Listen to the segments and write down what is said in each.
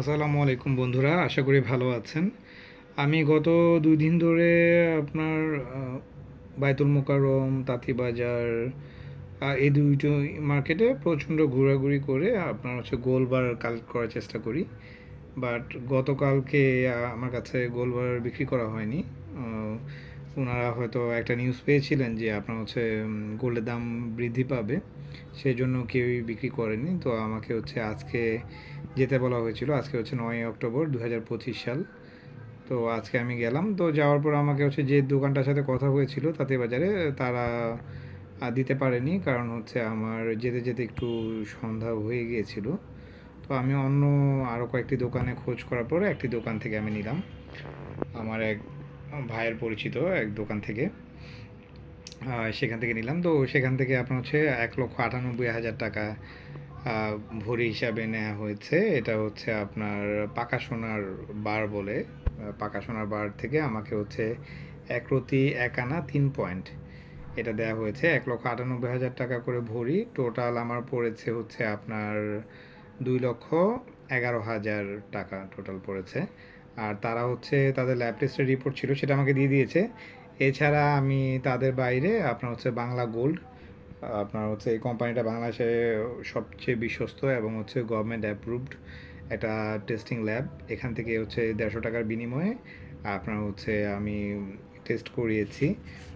আসসালামু আলাইকুম বন্ধুরা, আশা করি ভালো আছেন। আমি গত দুই দিন ধরে আপনার বায়তুল মোকাররম তাঁতিবাজার এই দুইটো মার্কেটে প্রচণ্ড ঘোরাঘুরি করে আপনার হচ্ছে গোলবার কালেক্ট করার চেষ্টা করি। বাট গতকালকে আমার কাছে গোলবার বিক্রি করা হয়নি। ওনারা হয়তো একটা নিউজ পেয়েছিলেন যে আপনার হচ্ছে গোল্ডের দাম বৃদ্ধি পাবে। সেই জন্য কেউই বিক্রি করেনি। তো আমাকে হচ্ছে আজকে যেতে বলা হয়েছিল, আজকে হচ্ছে নয় অক্টোবর দু হাজার পঁচিশ সাল। তো আজকে আমি গেলাম, তো যাওয়ার পর আমাকে হচ্ছে যে দোকানটার সাথে কথা হয়েছিল তাতে বাজারে, তারা দিতে পারেনি কারণ হচ্ছে আমার যেতে যেতে একটু সন্ধ্যা হয়ে গিয়েছিল। তো আমি অন্য আরও কয়েকটি দোকানে খোঁজ করার পরে একটি দোকান থেকে আমি নিলাম, আমার এক ভাইয়ের পরিচিত এক দোকান থেকে। সেখান থেকে নিলাম, তো সেখান থেকে আপনার হচ্ছে এক লক্ষ আটানব্বই হাজার টাকা ভরি হিসাবে নেওয়া হয়েছে। এটা হচ্ছে আপনার পাকা সোনার বার বলে। পাকা সোনার বার থেকে আমাকে হচ্ছে এক রতি, এক আনা, তিন পয়েন্ট এটা দেওয়া হয়েছে। এক লক্ষ আটানব্বই হাজার টাকা করে ভরি টোটাল আমার পড়েছে হচ্ছে আপনার দুই লক্ষ এগারো হাজার টাকা টোটাল পড়েছে। আর তারা হচ্ছে তাদের ল্যাব টেস্টের রিপোর্ট ছিল সেটা আমাকে দিয়ে দিয়েছে। এছাড়া আমি তাদের বাইরে আপনার হচ্ছে বাংলা গোল্ড আপনার হচ্ছে এই কোম্পানিটা বাংলাদেশে সবচেয়ে বিশ্বস্ত এবং হচ্ছে গভর্নমেন্ট অ্যাপ্রুভড একটা টেস্টিং ল্যাব এখান থেকে হচ্ছে দেড়শো টাকার বিনিময়ে আপনার হচ্ছে আমি টেস্ট করিয়েছি।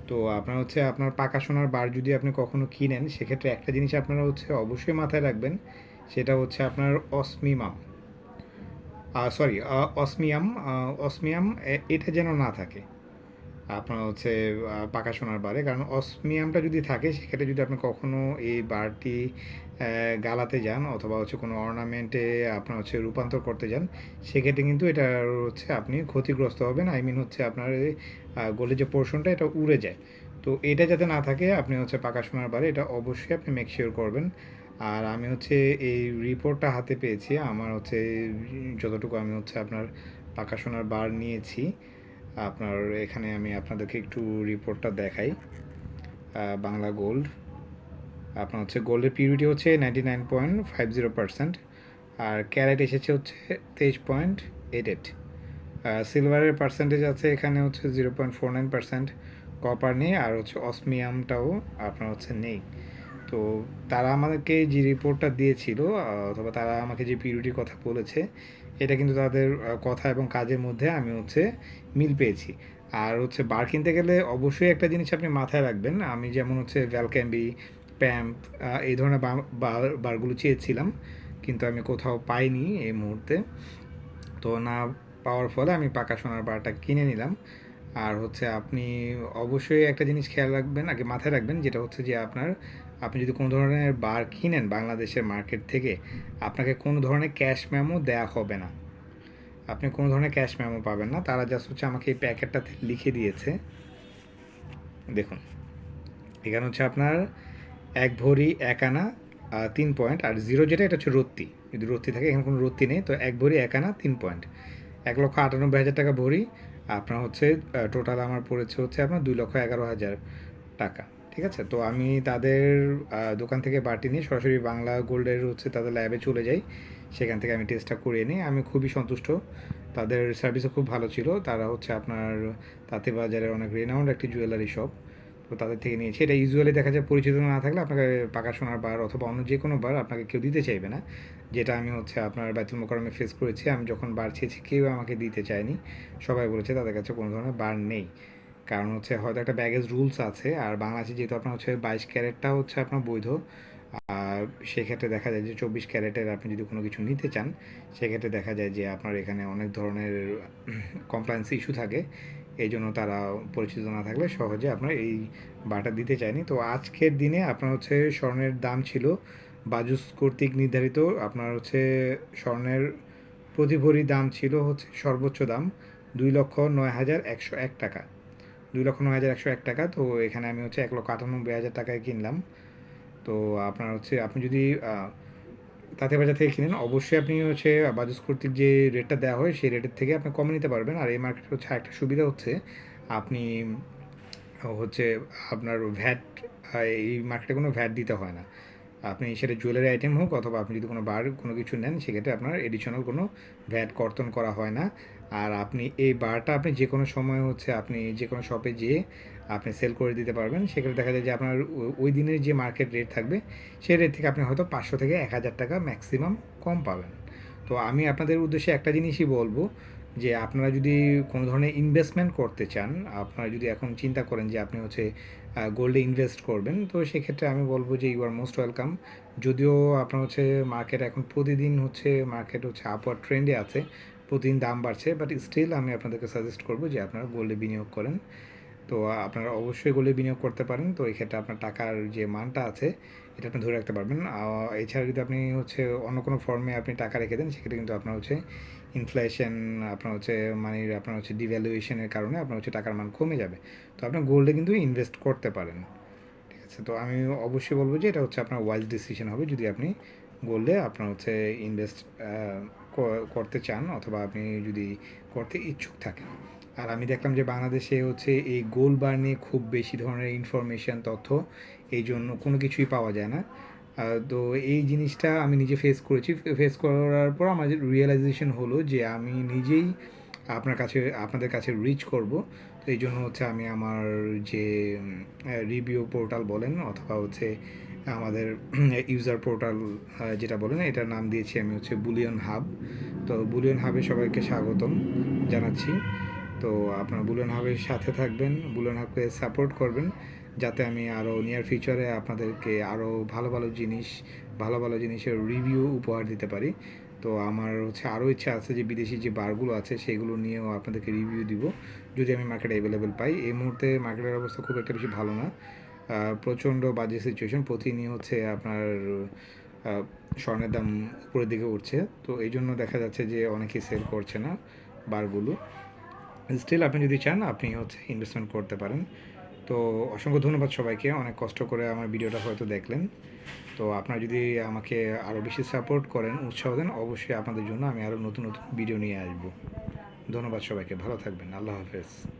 তো আপনার হচ্ছে আপনার পাকা সোনার বার যদি আপনি কখনো কিনেন, সেক্ষেত্রে একটা জিনিস আপনারা হচ্ছে অবশ্যই মাথায় রাখবেন, সেটা হচ্ছে আপনার অসমিমাম। সরি অসমিয়াম অসমিয়াম এটা যেন না থাকে। আপনার হচ্ছে পাকা সোনার বারে। কারণ অসমিয়ামটা যদি থাকে, সেক্ষেত্রে যদি আপনি কখনও এই বারটি গালাতে যান অথবা হচ্ছে কোনো অর্নামেন্টে আপনার হচ্ছে রূপান্তর করতে যান, সেক্ষেত্রে কিন্তু এটা হচ্ছে আপনি ক্ষতিগ্রস্ত হবেন। আই মিন হচ্ছে আপনার এই গোলের যে পোর্শনটা এটা উড়ে যায়। তো এটা যাতে না থাকে, আপনি হচ্ছে পাকা সোনার বারে, এটা অবশ্যই আপনি মেক শিওর করবেন। আর আমি হচ্ছে এই রিপোর্টটা হাতে পেয়েছি। আমার হচ্ছে যতটুকু আমি হচ্ছে আপনার পাকা সোনার বার নিয়েছি। আপনার এখানে আমি আপনাদেরকে একটু রিপোর্টটা দেখাই। বাংলা গোল্ড আপনার হচ্ছে গোল্ডের পিউরিটি হচ্ছে ninety nine point five zero percent আর ক্যারেট এসেছে হচ্ছে তেইশ পয়েন্ট এইট এইট সিলভারের পার্সেন্টেজ আছে এখানে হচ্ছে zero point four nine percent copper নেই আর হচ্ছে অসমিয়ামটাও আপনার হচ্ছে নেই। তো তারা আমাদেরকে যে রিপোর্টটা দিয়েছিল অথবা তারা আমাকে যে পিউরিটির কথা বলেছে, এটা কিন্তু তাদের কথা এবং কাজের মধ্যে আমি হচ্ছে মিল পেয়েছি। আর হচ্ছে বার কিনতে গেলে অবশ্যই একটা জিনিস আপনি মাথায় রাখবেন, আমি যেমন হচ্ছে ভ্যালক্যাম্বি প্যাম্প এই ধরনের বারগুলো চেয়েছিলাম, কিন্তু আমি কোথাও পাইনি এই মুহূর্তে। তো না পাওয়ার ফলে আমি পাকা সোনার বারটা কিনে নিলাম। আর হচ্ছে আপনি অবশ্যই একটা জিনিস খেয়াল রাখবেন, আগে মাথায় রাখবেন, যেটা হচ্ছে যে আপনার আপনি যদি কোনো ধরনের বার কিনেন বাংলাদেশের মার্কেট থেকে, আপনাকে কোনো ধরনের ক্যাশ মেমো দেয়া হবে না। আপনি কোনো ধরনের ক্যাশ ম্যামো পাবেন না। তারা জাস্ট হচ্ছে আমাকে এই প্যাকেটটাতে লিখে দিয়েছে। দেখুন, এখানে হচ্ছে আপনার এক ভরি এক আনা তিন পয়েন্ট, আর জিরো যেটা, এটা হচ্ছে রত্তি। যদি রত্তি থাকে, এখানে কোনো রত্তি নেই, তো এক ভরি এক আনা, তিন পয়েন্ট। এক লক্ষ আটানব্বই হাজার টাকা ভরি, আপনার হচ্ছে টোটাল আমার পড়েছে হচ্ছে আপনার দুই লক্ষ এগারো হাজার টাকা। ঠিক আছে? তো আমি তাদের দোকান থেকে বাটি নিয়ে সরাসরি বাংলা গোল্ডের হচ্ছে তাদের ল্যাবে চলে যাই। সেখান থেকে আমি টেস্টটা করিয়ে নিই। আমি খুবই সন্তুষ্ট। তাদের সার্ভিসও খুব ভালো ছিল। তারা হচ্ছে আপনার তাতে বাজারের অনেক রেনাউন্ড একটি জুয়েলারি শপ তো তাদের থেকে নিয়েছি। এটা ইউজুয়ালি দেখা যায় পরিচিত না থাকলে আপনাকে পাকা সোনার বার অথবা অন্য যে কোনো বার আপনাকে কেউ দিতে চাইবে না। যেটা আমি হচ্ছে আপনার বাইতুল মোকরমে ফেস করেছি। আমি যখন বার চেয়েছি কেউ আমাকে দিতে চায়নি। সবাই বলেছে তাদের কাছে কোনো ধরনের বার নেই। কারণ হচ্ছে হয়তো একটা ব্যাগেজ রুলস আছে। আর বাংলাদেশে যেহেতু আপনার হচ্ছে বাইশ ক্যারেটটা হচ্ছে আপনার বৈধ, আর সেক্ষেত্রে দেখা যায় যে চব্বিশ ক্যারেটের আপনি যদি কোনো কিছু নিতে চান, সেক্ষেত্রে দেখা যায় যে আপনার এখানে অনেক ধরনের কমপ্লায়েন্স ইস্যু থাকে। এই জন্য তারা পরিচিত না থাকলে সহজে আপনার এই বাটা দিতে চায়নি। তো আজকের দিনে আপনার হচ্ছে স্বর্ণের দাম ছিল বাজুস কর্তৃক নির্ধারিত। আপনার হচ্ছে স্বর্ণের প্রতি ভরি দাম ছিল হচ্ছে সর্বোচ্চ দাম দুই লক্ষ নয় হাজার একশো এক টাকা। দুই লক্ষ নয় হাজার একশো এক টাকা। তো এখানে আমি হচ্ছে এক লক্ষ আটানব্বই হাজার টাকায় কিনলাম। তো আপনার হচ্ছে আপনি যদি তাঁতের বাজার থেকে কিনেন, অবশ্যই আপনি হচ্ছে বাজাজ কর্তৃক যে রেটটা দেওয়া হয়, সেই রেটের থেকে আপনি কমে নিতে পারবেন। আর এই মার্কেটে হচ্ছে একটা সুবিধা হচ্ছে, আপনি হচ্ছে আপনার ভ্যাট, এই মার্কেটে কোনো ভ্যাট দিতে হয় না। আপনি সেটা জুয়েলারি আইটেম হোক অথবা আপনি যদি কোনো বার কোনো কিছু নেন, সেক্ষেত্রে আপনার এডিশনাল কোনো ভ্যাট কর্তন করা হয় না। আর আপনি এই বারটা আপনি যে কোনো সময় হচ্ছে আপনি যে কোনো শপে যেয়ে আপনি সেল করে দিতে পারবেন। সেক্ষেত্রে দেখা যায় যে আপনার ওই দিনের যে মার্কেট রেট থাকবে, সেই রেট থেকে আপনি হয়তো পাঁচশো থেকে এক হাজার টাকা ম্যাক্সিমাম কম পাবেন। তো আমি আপনাদের উদ্দেশ্যে একটা জিনিসই বলব যে আপনারা যদি কোনো ধরনের ইনভেস্টমেন্ট করতে চান, আপনারা যদি এখন চিন্তা করেন যে আপনি হচ্ছে গোল্ডে ইনভেস্ট করবেন, তো সেক্ষেত্রে আমি বলব যে ইউ আর মোস্ট ওয়েলকাম যদিও আপনার হচ্ছে মার্কেট এখন প্রতিদিন হচ্ছে মার্কেট হচ্ছে আপওয়ার্ড ট্রেন্ডে আছে প্রতিদিন দাম বাড়ছে বাট স্টিল আমি আপনাদেরকে সাজেস্ট করব যে আপনারা গোল্ডে বিনিয়োগ করেন। তো আপনারা অবশ্যই গোল্ডে বিনিয়োগ করতে পারেন। তো এই ক্ষেত্রে আপনার টাকার যে মানটা আছে, এটা আপনি ধরে রাখতে পারবেন। এছাড়া যদি আপনি হচ্ছে অন্য কোনো ফর্মে আপনি টাকা রেখে দেন, সেক্ষেত্রে কিন্তু আপনার হচ্ছে ইনফ্লেশন আপনার হচ্ছে মানির আপনার হচ্ছে ডিভ্যালুয়েশনের কারণে আপনার হচ্ছে টাকার মান কমে যাবে। তো আপনি গোল্ডে কিন্তু ইনভেস্ট করতে পারেন। ঠিক আছে? তো আমি অবশ্যই বলব যে এটা হচ্ছে আপনার ওয়াইজ ডিসিশন হবে। যদি আপনি গোল্ডে আপনার হচ্ছে ইনভেস্ট করতে চান অথবা আপনি যদি করতে ইচ্ছুক থাকেন। আর আমি দেখলাম যে বাংলাদেশে হচ্ছে এই গোল্ড বার নিয়ে খুব বেশি ধরনের ইনফরমেশন তথ্য এই জন্য কোনো কিছুই পাওয়া যায় না। তো এই জিনিসটা আমি নিজে ফেস করেছি। ফেস করার পর আমার রিয়েলাইজেশন হলো যে আমি নিজেই আপনার কাছে, আপনাদের কাছে রিচ করব। তো এই জন্য হচ্ছে আমি আমার যে রিভিউ পোর্টাল বলেন অথবা হচ্ছে আমাদের ইউজার পোর্টাল যেটা বলেন এটার নাম দিয়েছি আমি হচ্ছে বুলিয়ন হাব তো বুলিয়ন হাবে সবাইকে স্বাগতম জানাচ্ছি। তো আপনার বুলিয়ন হাবের সাথে থাকবেন বুলিয়ন হাবকে সাপোর্ট করবেন, যাতে আমি আরও নিয়ার ফিউচারে আপনাদেরকে আরও ভালো ভালো জিনিস, ভালো ভালো জিনিসের রিভিউ উপহার দিতে পারি। তো আমার হচ্ছে আরও ইচ্ছা আছে যে বিদেশি যে বারগুলো আছে, সেগুলো নিয়েও আপনাদেরকে রিভিউ দিব। যদি আমি মার্কেটে অ্যাভেলেবেল পাই, এই মুহূর্তে মার্কেটের অবস্থা খুব একটা বেশি ভালো না। প্রচণ্ড বাজে সিচুয়েশন হচ্ছে আপনার স্বর্ণের দাম উপরের দিকে উঠছে। তো এই জন্য দেখা যাচ্ছে যে অনেকেই সেল করছে না বারগুলো। স্টিল আপনি যদি চান, আপনি হচ্ছে ইনভেস্টমেন্ট করতে পারেন। তো অসংখ্য ধন্যবাদ সবাইকে, অনেক কষ্ট করে আমার ভিডিওটা হয়তো দেখলেন। তো আপনারা যদি আমাকে আরও বেশি সাপোর্ট করেন, উৎসাহ দেন, অবশ্যই আপনাদের জন্য আমি আরও নতুন নতুন ভিডিও নিয়ে আসব। ধন্যবাদ সবাইকে, ভালো থাকবেন, আল্লাহ হাফেজ।